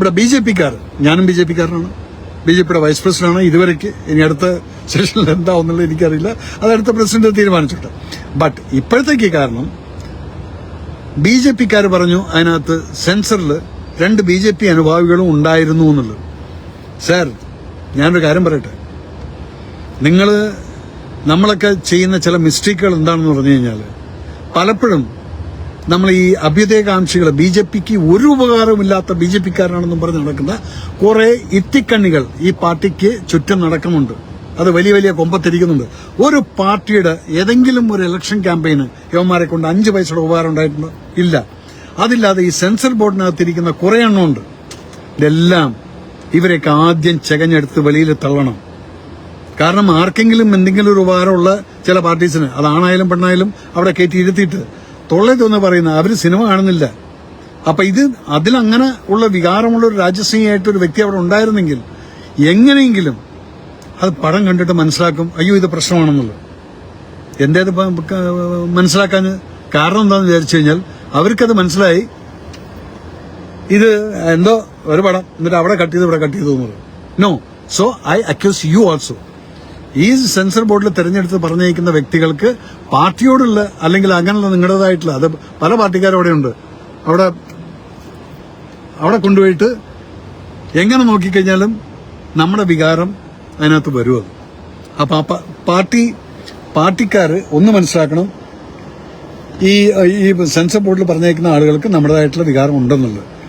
ഇവിടെ B J പിക്കാർ ഞാനും ബി ജെ പിക്കാരനാണ്. ബി ജെ പിയുടെ വൈസ് പ്രസിഡന്റാണ്. ഇതുവരെക്ക് ഇനി അടുത്ത സെഷനിൽ എന്താവുന്നുള്ളത് എനിക്കറിയില്ല. അത് അടുത്ത പ്രസിഡന്റ് തീരുമാനിച്ചിട്ട്. ബട്ട് ഇപ്പോഴത്തേക്ക് കാരണം ബി ജെ പിക്കാർ പറഞ്ഞു അതിനകത്ത് സെൻസറിൽ രണ്ട് ബി ജെ പി അനുഭാവികളും ഉണ്ടായിരുന്നു എന്നുള്ളത്. സാർ ഞാനൊരു കാര്യം പറയട്ടെ. നിങ്ങൾ നമ്മളൊക്കെ ചെയ്യുന്ന ചില മിസ്റ്റേക്കുകൾ എന്താണെന്ന് പറഞ്ഞു കഴിഞ്ഞാൽ പലപ്പോഴും നമ്മൾ ഈ അഭ്യുദയകാംക്ഷികൾ ബി ജെ പിക്ക് ഒരു ഉപകാരമില്ലാത്ത ബി ജെ പിക്കാരനാണെന്നും പറഞ്ഞ് നടക്കുന്ന കുറെ ഇത്തിക്കണ്ണികൾ ഈ പാർട്ടിക്ക് ചുറ്റും നടക്കുന്നുണ്ട്. അത് വലിയ വലിയ കൊമ്പത്തിരിക്കുന്നുണ്ട്. ഒരു പാർട്ടിയുടെ ഏതെങ്കിലും ഒരു ഇലക്ഷൻ ക്യാമ്പയിന് യവന്മാരെ കൊണ്ട് അഞ്ച് പൈസയുടെ ഉപകാരം ഉണ്ടായിട്ടുണ്ടോ? ഇല്ല. അതില്ലാതെ ഈ സെൻസർ ബോർഡിനകത്തിരിക്കുന്ന കുറെ എണ്ണമുണ്ട്. ഇതെല്ലാം ഇവരെയൊക്കെ ആദ്യം ചെകഞ്ഞെടുത്ത് വെളിയിൽ തള്ളണം. കാരണം ആർക്കെങ്കിലും എന്തെങ്കിലും ഒരു ഉപകാരമുള്ള ചില പാർട്ടീസിന് അതാണായാലും പെണ്ണായാലും അവിടെ കയറ്റി ഇരുത്തിയിട്ട് തൊള്ളേതൊന്ന് പറയുന്നത് അവർ സിനിമ കാണുന്നില്ല. അപ്പൊ ഇത് അതിലങ്ങനെ ഉള്ള വികാരമുള്ള ഒരു രാജസ്നേഹിയായിട്ട് ഒരു വ്യക്തി അവിടെ ഉണ്ടായിരുന്നെങ്കിൽ എങ്ങനെയെങ്കിലും അത് പടം കണ്ടിട്ട് മനസ്സിലാക്കും അയ്യോ ഇത് പ്രശ്നമാണെന്നുള്ളത്. എന്റേത് മനസ്സിലാക്കാൻ കാരണം എന്താണെന്ന് വിചാരിച്ചു കഴിഞ്ഞാൽ അവർക്കത് മനസ്സിലായി. ഇത് എന്തോ ഒരു പടം എന്നിട്ട് അവിടെ കട്ട് ചെയ്ത് ഇവിടെ കട്ട് ചെയ്തു എന്നുള്ളത്. No so I accuse you also ഈ സെൻസർ ബോർഡിൽ തെരഞ്ഞെടുത്ത് പറഞ്ഞേക്കുന്ന വ്യക്തികൾക്ക് പാർട്ടിയോടുള്ള അല്ലെങ്കിൽ അങ്ങനെയുള്ള നിങ്ങളുടേതായിട്ടുള്ള അത് പല പാർട്ടിക്കാരും അവിടെ ഉണ്ട് അവിടെ അവിടെ കൊണ്ടുപോയിട്ട് എങ്ങനെ നോക്കിക്കഴിഞ്ഞാലും നമ്മുടെ വികാരം അതിനകത്ത് വരും അത്. അപ്പൊ പാർട്ടി പാർട്ടിക്കാർ ഒന്ന് മനസ്സിലാക്കണം. ഈ ഈ സെൻസർ ബോർഡിൽ പറഞ്ഞേക്കുന്ന ആളുകൾക്ക് നമ്മുടേതായിട്ടുള്ള വികാരം ഉണ്ടെന്നുള്ളത്.